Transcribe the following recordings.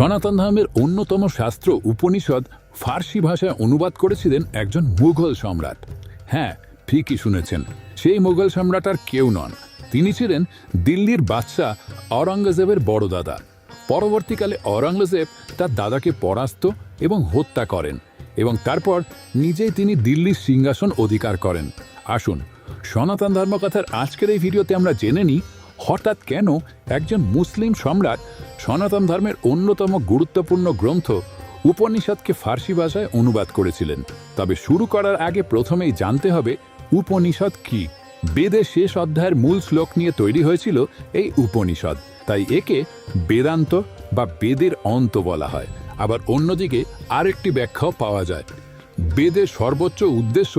সনাতন ধর্মের অন্যতম শাস্ত্র উপনিষদ ফার্সি ভাষায় অনুবাদ করেছিলেন একজন মুঘল সম্রাট। হ্যাঁ ঠিকই শুনেছেন, সেই মুঘল সম্রাট আর কেউ নন। তিনি ছিলেন দিল্লির বাদশাহ আওরঙ্গজেবের বড় দাদা। পরবর্তীকালে আওরঙ্গজেব তার দাদাকে পরাস্ত এবং হত্যা করেন এবং তারপর নিজেই তিনি দিল্লির সিংহাসন অধিকার করেন। আসুন, সনাতন ধর্মকথার আজকের এই ভিডিওতে আমরা জেনে নিই হঠাৎ কেন একজন মুসলিম সম্রাট সনাতন ধর্মের অন্যতম গুরুত্বপূর্ণ গ্রন্থ উপনিষদকে ফার্সি ভাষায় অনুবাদ করেছিলেন। তবে শুরু করার আগে প্রথমেই জানতে হবে উপনিষদ কি। বেদের শেষ অধ্যায়ের মূল শ্লোক নিয়ে তৈরি হয়েছিল এই উপনিষদ। তাই একে বেদান্ত বা বেদের অন্ত বলা হয়। আবার অন্যদিকে আরেকটি ব্যাখ্যাও পাওয়া যায়। বেদের সর্বোচ্চ উদ্দেশ্য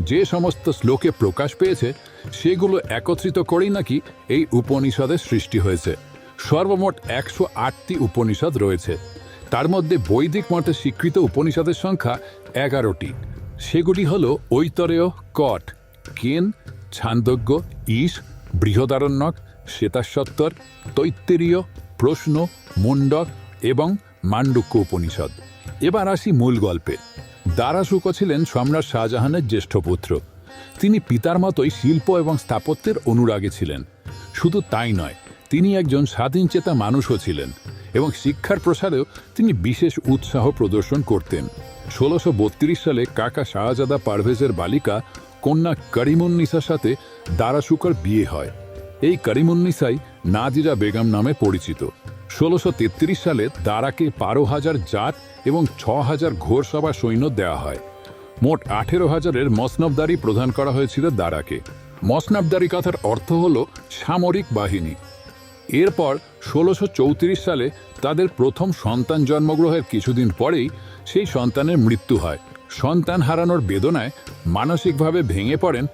যে সমস্ত শ্লোকে প্রকাশ পেয়েছে, সেগুলো একত্রিত করেই নাকি এই উপনিষদের সৃষ্টি হয়েছে। সর্বমোট একশো আটটি উপনিষদ রয়েছে। তার মধ্যে বৈদিক মতে স্বীকৃত উপনিষদের সংখ্যা এগারোটি। সেগুলি হল ঐতরেয়, কট, কেন, ছান্দজ্ঞ ঈশ বৃহদারণ্যক, শ্বেতাশ্বত্তর, তৈত্তেরীয়, প্রশ্ন মুন্ডক এবং মাণ্ডুক্য উপনিষদ। এবার আসি মূল গল্পে। দারাশুক ছিলেন সম্রাট শাহজাহানের জ্যেষ্ঠ পুত্র। তিনি পিতার মতোই শিল্প এবং স্থাপত্যের অনুরাগী ছিলেন। শুধু তাই নয়, তিনি একজন স্বাধীনচেতা মানুষও ছিলেন এবং শিক্ষার প্রসারেও তিনি বিশেষ উৎসাহ প্রদর্শন করতেন। ষোলোশো সালে কাকা শাহজাদা পারভেজের বালিকা কন্যা করিমুন্নিসার সাথে দারাশুকর বিয়ে হয়। এই করিমুন্নিসাই নাজিরা বেগম নামে পরিচিত। ষোলোশো সালে দারাকে বারো হাজার জাত এবং ছ হাজার ঘোরসভা সৈন্য দেওয়া হয়। মোট আঠেরো হাজারের মসনবদারি প্রদান করা হয়েছিল দারাকে মসনবদারি কথার অর্থ হল সামরিক বাহিনী। এরপর ষোলোশো চৌত্রিশ সালে তাদের প্রথম সন্তান জন্মগ্রহের কিছুদিন পরেই সেই সন্তানের মৃত্যু হয়। সন্তান হারানোর বেদনায় মানসিকভাবে ভেঙে পড়েন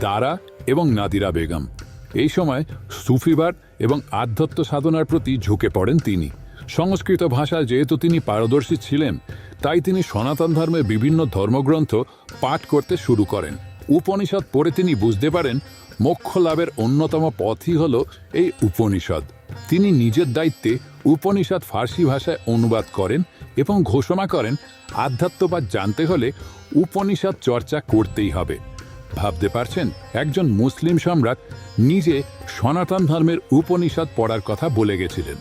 দারা এবং নাদিরা বেগম। এই সময় সুফিবাদ এবং আধ্যাত্ম সাধনার প্রতি ঝুঁকে পড়েন তিনি। সংস্কৃত ভাষায় যেহেতু তিনি পারদর্শী ছিলেন, তাই তিনি সনাতন ধর্মের বিভিন্ন ধর্মগ্রন্থ পাঠ করতে শুরু করেন। উপনিষদ পড়ে তিনি বুঝতে পারেন, মোক্ষ লাভের অন্যতম পথই হল এই উপনিষদ। তিনি নিজের দায়িত্বে উপনিষদ ফার্সি ভাষায় অনুবাদ করেন এবং ঘোষণা করেন আধ্যাত্মবাদ জানতে হলে উপনিষদ চর্চা করতেই হবে। ভাবতে পারছেন? একজন মুসলিম সম্রাট নিজে সনাতন ধর্মের উপনিষদ পড়ার কথা বলে গেছিলেন।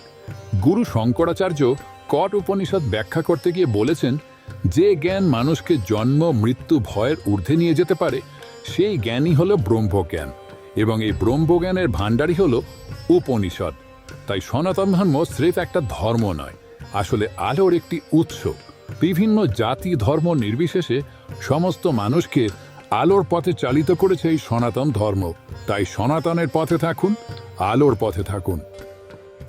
গুরু শঙ্করাচার্য কট উপনিষদ ব্যাখ্যা করতে গিয়ে বলেছেন, যে জ্ঞান মানুষকে জন্ম, মৃত্যু, ভয়ের ঊর্ধ্বে নিয়ে যেতে পারে, সেই জ্ঞানই হলো ব্রহ্মজ্ঞান এবং এই ব্রহ্মজ্ঞানের ভাণ্ডারই হলো উপনিষদ। তাই সনাতন ধর্ম স্রেফ একটা ধর্ম নয়, আসলে আলোর একটি উৎস। বিভিন্ন জাতি ধর্ম নির্বিশেষে সমস্ত মানুষকে আলোর পথে চালিত করেছে এই সনাতন ধর্ম। তাই সনাতনের পথে থাকুন আলোর পথে থাকুন।